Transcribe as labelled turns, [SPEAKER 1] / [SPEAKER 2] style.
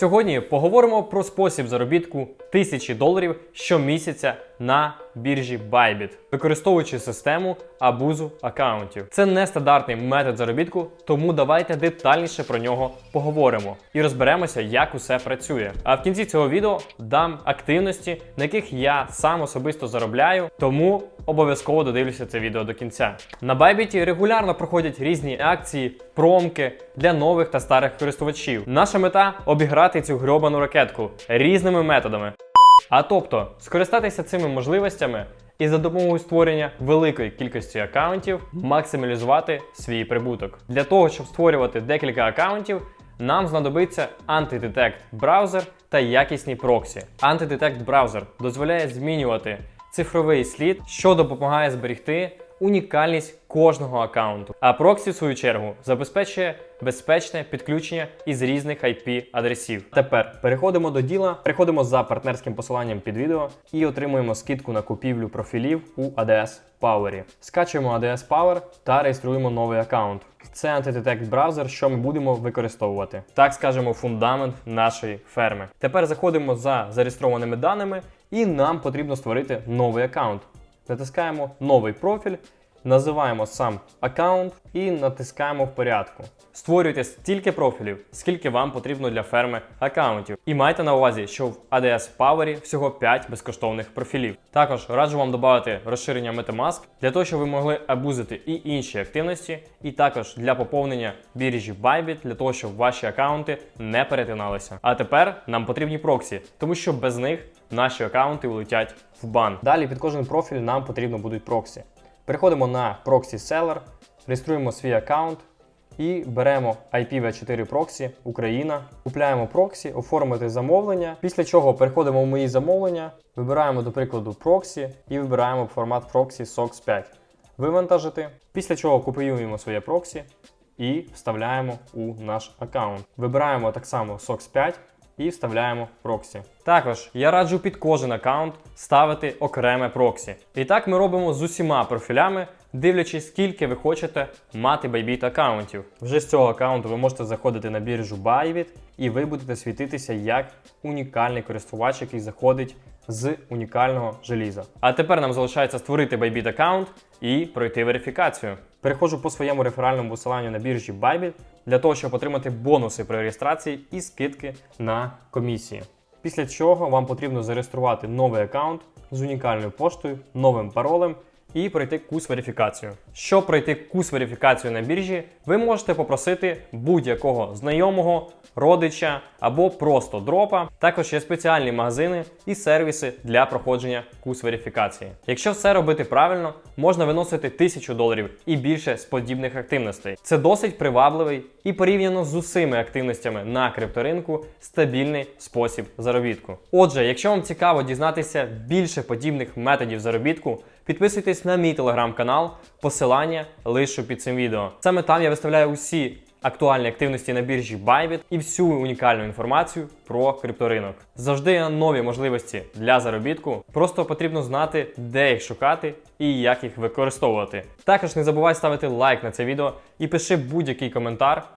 [SPEAKER 1] Сьогодні поговоримо про спосіб заробітку тисячі доларів щомісяця на біржі Bybit, використовуючи систему абузу аккаунтів. Це не стандартний метод заробітку, тому давайте детальніше про нього поговоримо і розберемося, як усе працює. А в кінці цього відео дам активності, на яких я сам особисто заробляю, тому обов'язково додивлюся це відео до кінця. На Bybit регулярно проходять різні акції, промки для нових та старих користувачів. Наша мета обіграти цю грьобану ракетку різними методами. А тобто скористатися цими можливостями і за допомогою створення великої кількості аккаунтів максималізувати свій прибуток. Для того, щоб створювати декілька аккаунтів, нам знадобиться антидетект браузер та якісні проксі. Антидетект браузер дозволяє змінювати цифровий слід, що допомагає зберегти унікальність кожного аккаунту. А проксі, в свою чергу, забезпечує безпечне підключення із різних IP-адресів. Тепер переходимо до діла, переходимо за партнерським посиланням під відео і отримуємо скидку на купівлю профілів у ADS Power. Скачуємо ADS Power та реєструємо новий аккаунт. Це антидетект браузер, що ми будемо використовувати. Так скажемо, фундамент нашої ферми. Тепер заходимо за зареєстрованими даними, і нам потрібно створити новий аккаунт. Натискаємо новий профіль, називаємо сам аккаунт і натискаємо в порядку. Створюйте стільки профілів, скільки вам потрібно для ферми аккаунтів. І майте на увазі, що в ADS Power всього 5 безкоштовних профілів. Також раджу вам додати розширення MetaMask для того, щоб ви могли абузити і інші активності, і також для поповнення біржі Bybit, для того, щоб ваші аккаунти не перетиналися. А тепер нам потрібні проксі, тому що без них наші аккаунти улетять в бан. Далі під кожен профіль нам потрібно будуть проксі. Переходимо на Proxy Seller, реєструємо свій аккаунт і беремо IPv4 проксі Україна, купляємо проксі, оформити замовлення. Після чого переходимо в мої замовлення, вибираємо, до прикладу, проксі і вибираємо формат проксі SOX 5. Вивантажити. Після чого копіюємо своє проксі і вставляємо у наш аккаунт. Вибираємо так само SOX 5 і вставляємо проксі. Також я раджу під кожен аккаунт ставити окреме проксі. І так ми робимо з усіма профілями, дивлячись, скільки ви хочете мати Bybit аккаунтів. Вже з цього аккаунту ви можете заходити на біржу Bybit і ви будете світитися як унікальний користувач, який заходить з унікального желіза. А тепер нам залишається створити Bybit аккаунт і пройти верифікацію. Переходжу по своєму реферальному посиланню на біржі Bybit для того, щоб отримати бонуси при реєстрації і скидки на комісії. Після чого вам потрібно зареєструвати новий аккаунт з унікальною поштою, новим паролем і пройти курс верифікацію. Щоб пройти курс верифікацію на біржі, ви можете попросити будь-якого знайомого, родича або просто дропа. Також є спеціальні магазини і сервіси для проходження курс верифікації. Якщо все робити правильно, можна виносити 1000 доларів і більше з подібних активностей. Це досить привабливий і порівняно з усіми активностями на крипторинку стабільний спосіб заробітку. Отже, якщо вам цікаво дізнатися більше подібних методів заробітку, підписуйтесь на мій телеграм-канал, посилання лишу під цим відео. Саме там я виставляю усі актуальні активності на біржі Bybit і всю унікальну інформацію про крипторинок. Завжди є нові можливості для заробітку. Просто потрібно знати, де їх шукати і як їх використовувати. Також не забувай ставити лайк на це відео і пиши будь-який коментар,